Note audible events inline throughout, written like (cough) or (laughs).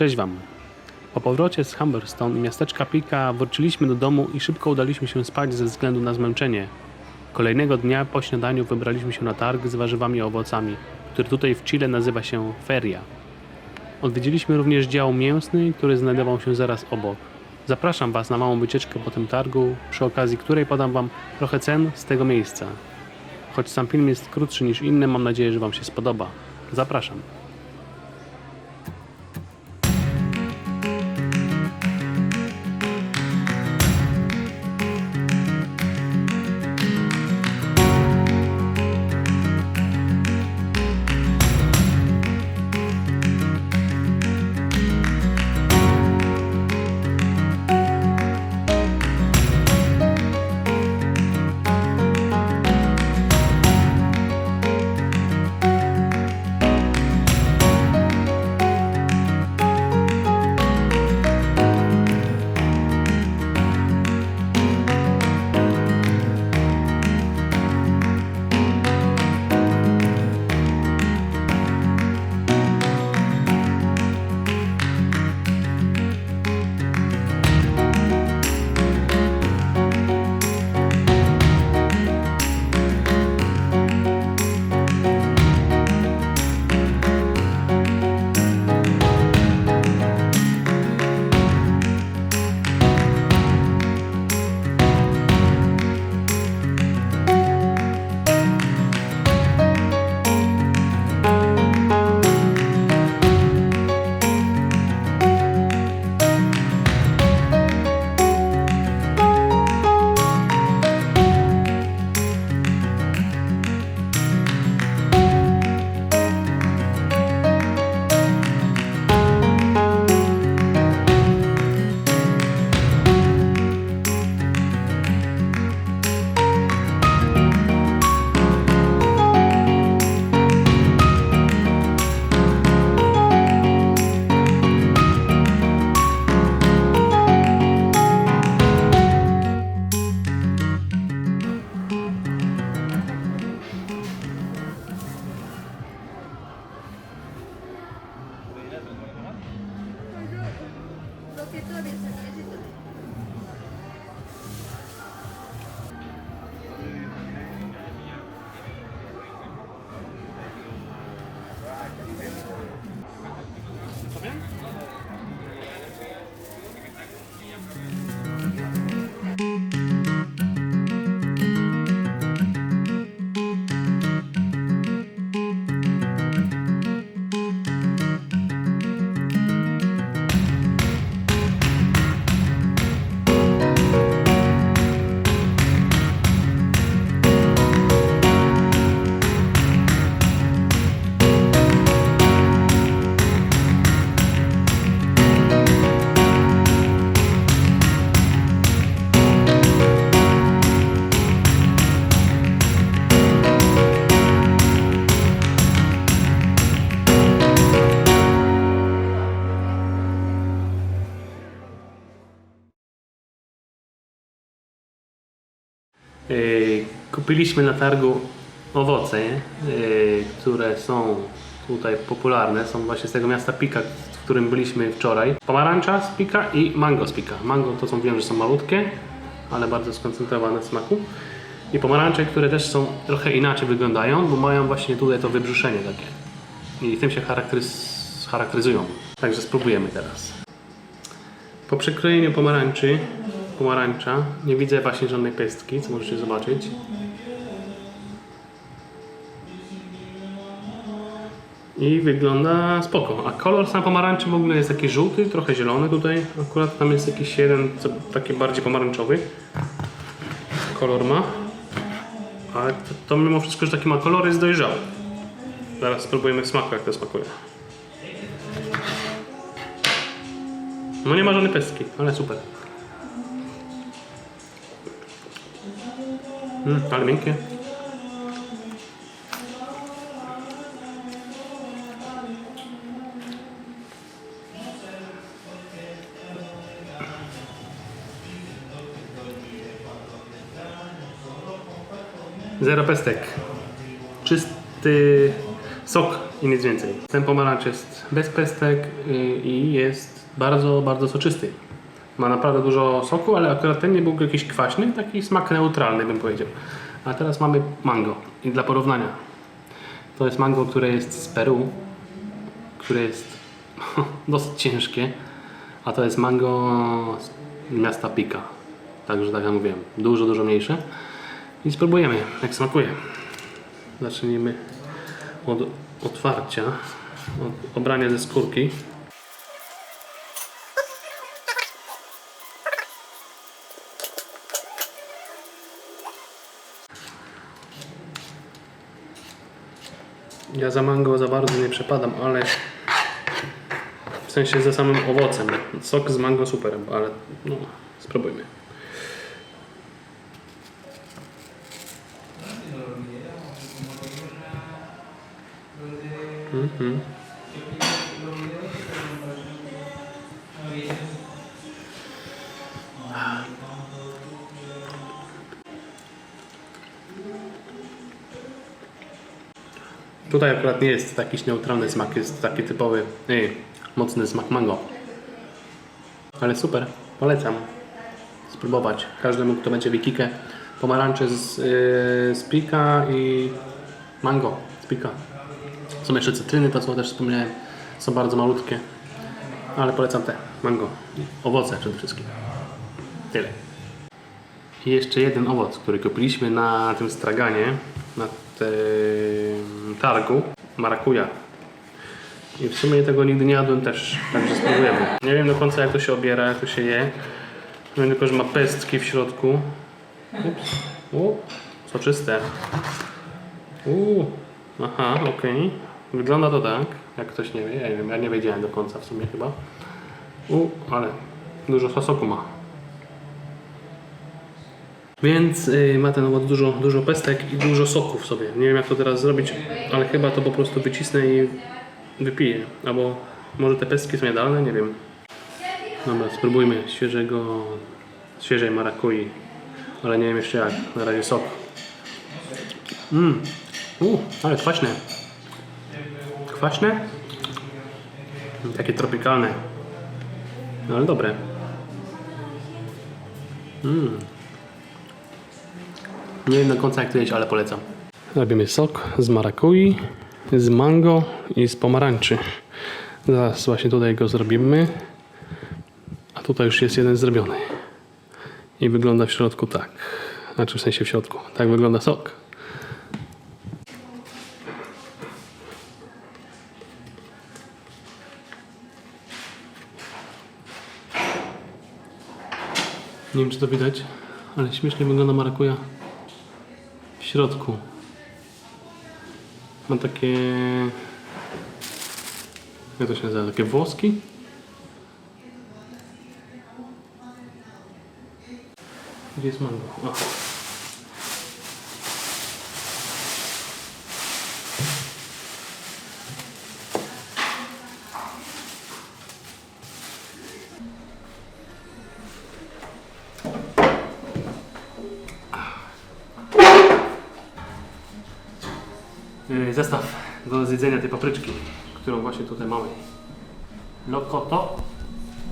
Cześć Wam. Po powrocie z Humberstone i miasteczka Pika wróciliśmy do domu i szybko udaliśmy się spać ze względu na zmęczenie. Kolejnego dnia po śniadaniu wybraliśmy się na targ z warzywami i owocami, który tutaj w Chile nazywa się feria. Odwiedziliśmy również dział mięsny, który znajdował się zaraz obok. Zapraszam Was na małą wycieczkę po tym targu, przy okazji której podam Wam trochę cen z tego miejsca. Choć sam film jest krótszy niż inne, mam nadzieję, że Wam się spodoba. Zapraszam. Kupiliśmy na targu owoce, yy, które są tutaj popularne. Są właśnie z tego miasta Pika, w którym byliśmy wczoraj. Pomarańcza z Pika i mango z Pika. Mango to są, wiem, że są malutkie, ale bardzo skoncentrowane w smaku. I pomarańcze, które też są trochę inaczej wyglądają, bo mają właśnie tutaj to wybrzuszenie takie. I tym się charakterys- charakteryzują. Także spróbujemy teraz. Po przekrojeniu pomarańczy, pomarańcza, nie widzę właśnie żadnej pestki, co możecie zobaczyć. I wygląda spoko. A kolor sam pomarańczy w ogóle jest taki żółty, trochę zielony tutaj. Akurat tam jest jakiś jeden, co, taki bardziej pomarańczowy. Kolor ma. Ale to, to mimo wszystko, że taki ma kolor, jest dojrzały. Zaraz spróbujemy smaku, jak to smakuje. No nie ma żadnej pestki, ale super. Mm, ale miękkie. Zero pestek. Czysty Sok i nic więcej. Ten pomarańcz jest bez pestek y, i jest bardzo, bardzo soczysty. Ma naprawdę dużo soku, ale akurat ten nie był jakiś kwaśny, taki smak neutralny bym powiedział. A teraz mamy mango. I dla porównania. To jest mango, które jest z Peru, które jest (laughs) dosyć ciężkie, a to jest mango z miasta Pika. Także tak jak mówiłem, dużo, dużo mniejsze. I spróbujemy, jak smakuje. Zacznijmy od otwarcia, od obrania ze skórki. Ja za mango za bardzo nie przepadam, ale w sensie ze samym owocem. Sok z mango super, ale no, spróbujmy. Mhm. Tutaj akurat nie jest jakiś neutralny smak, jest taki typowy, ej, mocny smak mango. Ale super, polecam spróbować każdemu, kto będzie wikikę. Pomarańcze z, yy, z pika i mango z pika. Są jeszcze cytryny, to co też wspomniałem, są bardzo malutkie. Ale polecam te, mango, owoce przede wszystkim. Tyle. I jeszcze jeden owoc, który kupiliśmy na tym straganie, na targu, marakuja. I w sumie tego nigdy nie jadłem też, także spróbujemy. Nie wiem do końca jak to się obiera, jak to się je. Wiem tylko, że ma pestki w środku. Ups. U, soczyste. Uuu, aha, okej. Wygląda to tak, jak ktoś nie wie, ja nie wiem, ja nie wiedziałem do końca w sumie chyba. U, ale dużo soku ma. Więc y, ma ten owoc dużo, dużo pestek i dużo soku w sobie. Nie wiem jak to teraz zrobić, ale chyba to po prostu wycisnę i wypiję. Albo może te pestki są jadalne, nie wiem. Dobra, spróbujmy świeżego, świeżej marakui. Ale nie wiem jeszcze jak. Na razie sok. Mmm, ale kwaśne. Kwaśne? Takie tropikalne. No ale dobre. Mmm. Nie wiem do końca jak to jeść, ale polecam. Robimy sok z marakui, z mango i z pomarańczy. Zaraz właśnie tutaj go zrobimy. A tutaj już jest jeden zrobiony. I wygląda w środku tak. Znaczy w sensie w środku. Tak wygląda sok. Nie wiem czy to widać, ale śmiesznie wygląda marakuja środku. Ma takie... Jak to się nazywa? Takie włoski? Gdzie jest mango? O. Zestaw do zjedzenia tej papryczki, którą właśnie tutaj mamy. Lokoto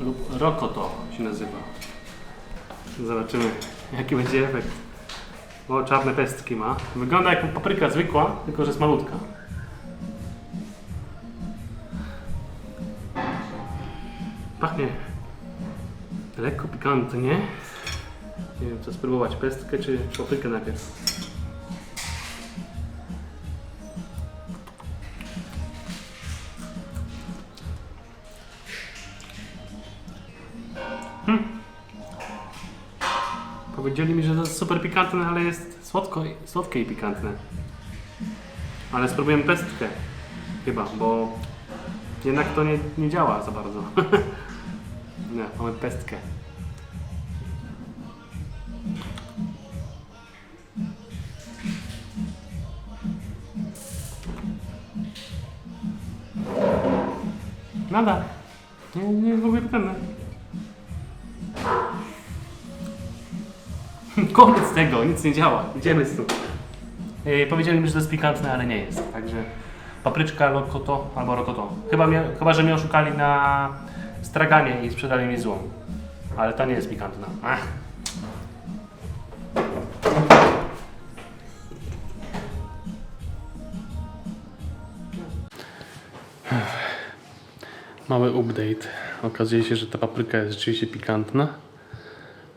lub rokoto się nazywa. Zobaczymy jaki będzie efekt. O, czarne pestki ma. Wygląda jak papryka zwykła, tylko że jest malutka. Pachnie lekko pikantnie. Nie wiem co spróbować, pestkę czy paprykę najpierw. Powiedzieli mi, że to jest super pikantne, ale jest słodko, słodkie i pikantne. Ale spróbujemy pestkę. Chyba, bo jednak to nie, nie działa za bardzo. (laughs) nie, mamy pestkę. Nada. Nie, nie w ogóle pikantne. (laughs) Koniec tego, nic nie działa. Idziemy stąd. Yy, powiedzieli mi, że to jest pikantne, ale nie jest. Także Papryczka, lokoto albo rokoto. Chyba, mnie, chyba, że mnie oszukali na straganie i sprzedali mi złą. Ale ta nie jest pikantna. Ach. Mały update. Okazuje się, że ta papryka jest rzeczywiście pikantna.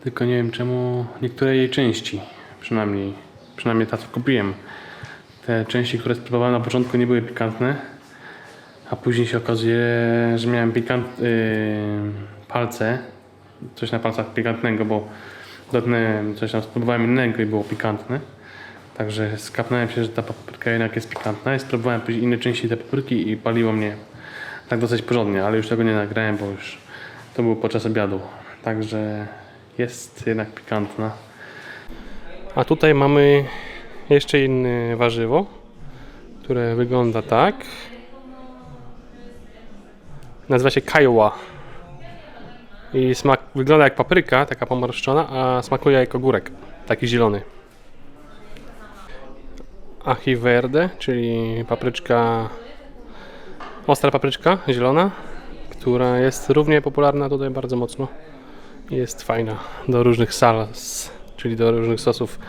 Tylko nie wiem czemu niektóre jej części, przynajmniej, przynajmniej ta co kupiłem, te części, które spróbowałem na początku nie były pikantne, a później się okazuje, że miałem pikant, yy, palce, coś na palcach pikantnego, bo dotknąłem coś tam, spróbowałem innego i było pikantne. Także skapnąłem się, że ta papryka jednak jest pikantna i spróbowałem później inne części tej papryki i paliło mnie tak dosyć porządnie, ale już tego nie nagrałem, bo już to było podczas obiadu. Także jest jednak pikantna. A tutaj mamy jeszcze inne warzywo, które wygląda tak. Nazywa się kajła. I smak wygląda jak papryka, taka pomarszczona, a smakuje jak ogórek, taki zielony. Achi verde, czyli papryczka, ostra papryczka zielona, która jest równie popularna tutaj bardzo mocno. Jest fajna do różnych sals, czyli do różnych sosów.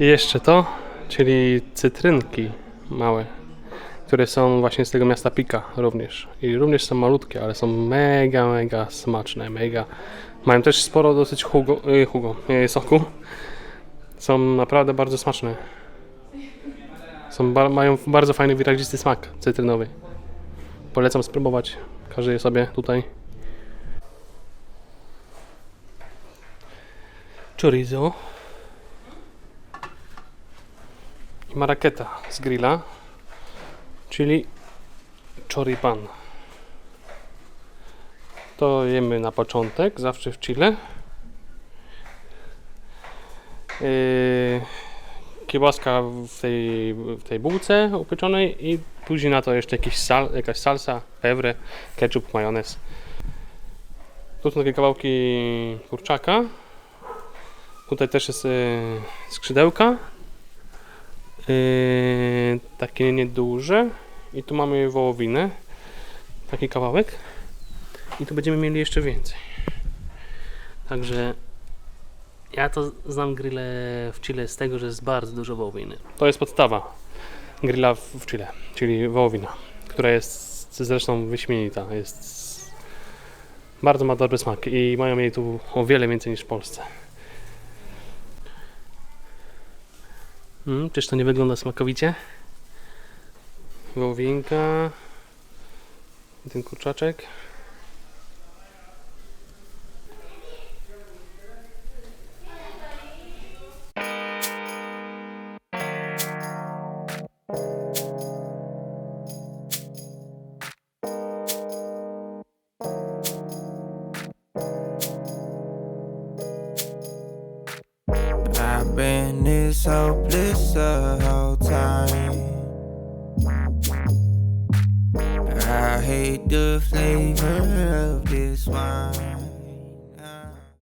I jeszcze to, czyli cytrynki małe, które są właśnie z tego miasta Pika również. I również są malutkie, ale są mega, mega smaczne, mega. Mają też sporo dosyć hugo, y, hugo y, soku. Są naprawdę bardzo smaczne. Są, ba- mają bardzo fajny, wyrazisty smak cytrynowy. Polecam spróbować. Każdy je sobie tutaj. Chorizo. I maraketa z grilla. Czyli choripan. To jemy na początek, zawsze w Chile. Yy, kiełbaska w tej, w tej bułce upieczonej i później na to jeszcze jakiś sal, jakaś salsa, pewre, ketchup, majonez. Tu są takie kawałki kurczaka. Tutaj też jest yy, skrzydełka. Yy, takie nieduże. I tu mamy wołowinę. Taki kawałek. I tu będziemy mieli jeszcze więcej. Także ja to znam grille w Chile z tego, że jest bardzo dużo wołowiny. To jest podstawa grilla w Chile, czyli wołowina, która jest zresztą wyśmienita. Jest bardzo ma dobry smak i mają jej tu o wiele więcej niż w Polsce. Mm, czyż to nie wygląda smakowicie? Wołowinka, ten kurczaczek. so listen.